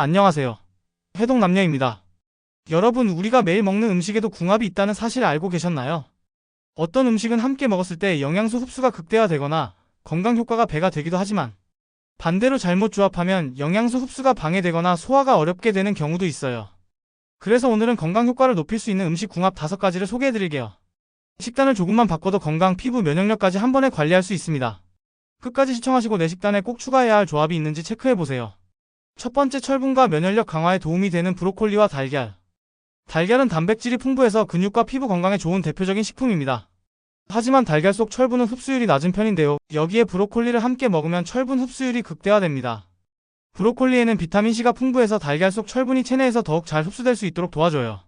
안녕하세요. 해동남녀입니다. 여러분, 우리가 매일 먹는 음식에도 궁합이 있다는 사실 알고 계셨나요? 어떤 음식은 함께 먹었을 때 영양소 흡수가 극대화되거나 건강 효과가 배가 되기도 하지만 반대로 잘못 조합하면 영양소 흡수가 방해되거나 소화가 어렵게 되는 경우도 있어요. 그래서 오늘은 건강 효과를 높일 수 있는 음식 궁합 5가지를 소개해 드릴게요. 식단을 조금만 바꿔도 건강, 피부, 면역력까지 한 번에 관리할 수 있습니다. 끝까지 시청하시고 내 식단에 꼭 추가해야 할 조합이 있는지 체크해 보세요. 첫 번째 철분과 면역력 강화에 도움이 되는 브로콜리와 달걀. 달걀은 단백질이 풍부해서 근육과 피부 건강에 좋은 대표적인 식품입니다. 하지만 달걀 속 철분은 흡수율이 낮은 편인데요. 여기에 브로콜리를 함께 먹으면 철분 흡수율이 극대화됩니다. 브로콜리에는 비타민C가 풍부해서 달걀 속 철분이 체내에서 더욱 잘 흡수될 수 있도록 도와줘요.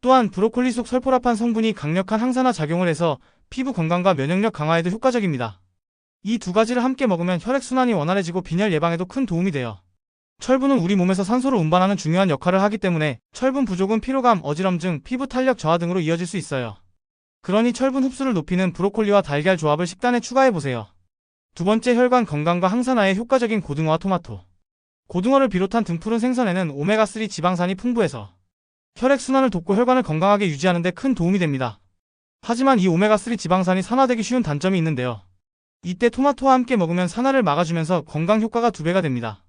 또한 브로콜리 속 설포라판 성분이 강력한 항산화 작용을 해서 피부 건강과 면역력 강화에도 효과적입니다. 이 두 가지를 함께 먹으면 혈액순환이 원활해지고 빈혈 예방에도 큰 도움이 돼요. 철분은 우리 몸에서 산소를 운반하는 중요한 역할을 하기 때문에 철분 부족은 피로감, 어지럼증, 피부 탄력 저하 등으로 이어질 수 있어요. 그러니 철분 흡수를 높이는 브로콜리와 달걀 조합을 식단에 추가해보세요. 두 번째 혈관 건강과 항산화에 효과적인 고등어와 토마토. 고등어를 비롯한 등푸른 생선에는 오메가3 지방산이 풍부해서 혈액순환을 돕고 혈관을 건강하게 유지하는 데 큰 도움이 됩니다. 하지만 이 오메가3 지방산이 산화되기 쉬운 단점이 있는데요. 이때 토마토와 함께 먹으면 산화를 막아주면서 건강 효과가 두 배가 됩니다.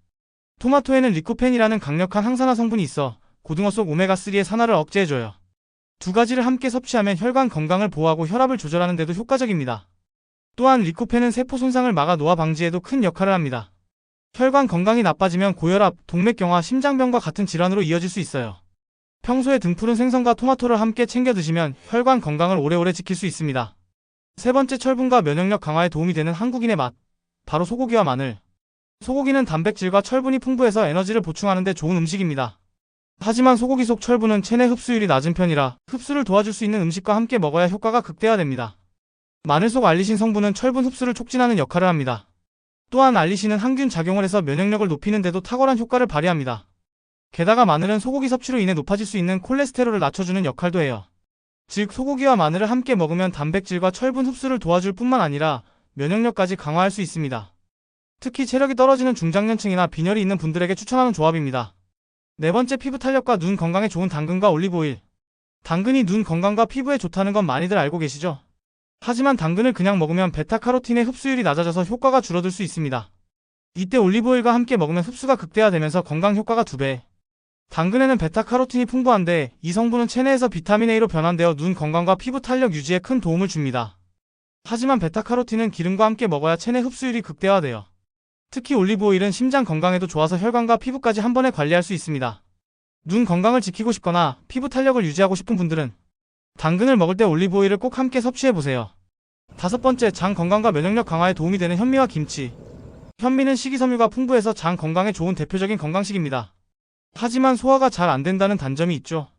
토마토에는 리코펜이라는 강력한 항산화 성분이 있어 고등어 속 오메가3의 산화를 억제해줘요. 두 가지를 함께 섭취하면 혈관 건강을 보호하고 혈압을 조절하는 데도 효과적입니다. 또한 리코펜은 세포 손상을 막아 노화 방지에도 큰 역할을 합니다. 혈관 건강이 나빠지면 고혈압, 동맥경화, 심장병과 같은 질환으로 이어질 수 있어요. 평소에 등푸른 생선과 토마토를 함께 챙겨 드시면 혈관 건강을 오래오래 지킬 수 있습니다. 세 번째 철분과 면역력 강화에 도움이 되는 한국인의 맛. 바로 소고기와 마늘. 소고기는 단백질과 철분이 풍부해서 에너지를 보충하는 데 좋은 음식입니다. 하지만 소고기 속 철분은 체내 흡수율이 낮은 편이라 흡수를 도와줄 수 있는 음식과 함께 먹어야 효과가 극대화됩니다. 마늘 속 알리신 성분은 철분 흡수를 촉진하는 역할을 합니다. 또한 알리신은 항균 작용을 해서 면역력을 높이는 데도 탁월한 효과를 발휘합니다. 게다가 마늘은 소고기 섭취로 인해 높아질 수 있는 콜레스테롤을 낮춰주는 역할도 해요. 즉 소고기와 마늘을 함께 먹으면 단백질과 철분 흡수를 도와줄 뿐만 아니라 면역력까지 강화할 수 있습니다. 특히 체력이 떨어지는 중장년층이나 빈혈이 있는 분들에게 추천하는 조합입니다. 네 번째 피부 탄력과 눈 건강에 좋은 당근과 올리브오일. 당근이 눈 건강과 피부에 좋다는 건 많이들 알고 계시죠? 하지만 당근을 그냥 먹으면 베타카로틴의 흡수율이 낮아져서 효과가 줄어들 수 있습니다. 이때 올리브오일과 함께 먹으면 흡수가 극대화되면서 건강 효과가 2배. 당근에는 베타카로틴이 풍부한데 이 성분은 체내에서 비타민 A로 변환되어 눈 건강과 피부 탄력 유지에 큰 도움을 줍니다. 하지만 베타카로틴은 기름과 함께 먹어야 체내 흡수율이 극대화돼요. 특히 올리브오일은 심장 건강에도 좋아서 혈관과 피부까지 한 번에 관리할 수 있습니다. 눈 건강을 지키고 싶거나 피부 탄력을 유지하고 싶은 분들은 당근을 먹을 때 올리브오일을 꼭 함께 섭취해보세요. 다섯 번째, 장 건강과 면역력 강화에 도움이 되는 현미와 김치. 현미는 식이섬유가 풍부해서 장 건강에 좋은 대표적인 건강식입니다. 하지만 소화가 잘 안 된다는 단점이 있죠.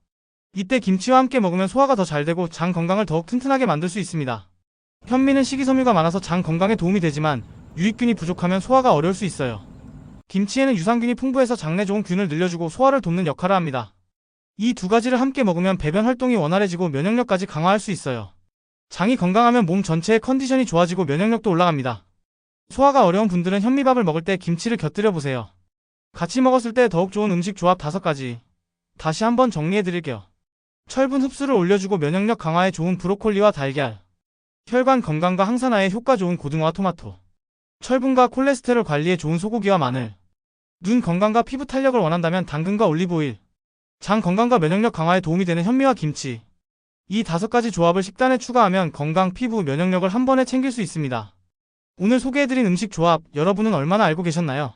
이때 김치와 함께 먹으면 소화가 더 잘 되고 장 건강을 더욱 튼튼하게 만들 수 있습니다. 현미는 식이섬유가 많아서 장 건강에 도움이 되지만 유익균이 부족하면 소화가 어려울 수 있어요. 김치에는 유산균이 풍부해서 장내 좋은 균을 늘려주고 소화를 돕는 역할을 합니다. 이 두 가지를 함께 먹으면 배변 활동이 원활해지고 면역력까지 강화할 수 있어요. 장이 건강하면 몸 전체의 컨디션이 좋아지고 면역력도 올라갑니다. 소화가 어려운 분들은 현미밥을 먹을 때 김치를 곁들여 보세요. 같이 먹었을 때 더욱 좋은 음식 조합 5가지. 다시 한번 정리해 드릴게요. 철분 흡수를 올려주고 면역력 강화에 좋은 브로콜리와 달걀. 혈관 건강과 항산화에 효과 좋은 고등어와 토마토. 철분과 콜레스테롤 관리에 좋은 소고기와 마늘. 눈 건강과 피부 탄력을 원한다면 당근과 올리브오일. 장 건강과 면역력 강화에 도움이 되는 현미와 김치. 이 다섯 가지 조합을 식단에 추가하면 건강, 피부, 면역력을 한 번에 챙길 수 있습니다. 오늘 소개해드린 음식 조합, 여러분은 얼마나 알고 계셨나요?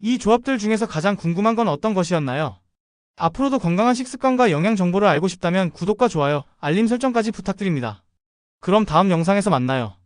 이 조합들 중에서 가장 궁금한 건 어떤 것이었나요? 앞으로도 건강한 식습관과 영양 정보를 알고 싶다면 구독과 좋아요, 알림 설정까지 부탁드립니다. 그럼 다음 영상에서 만나요.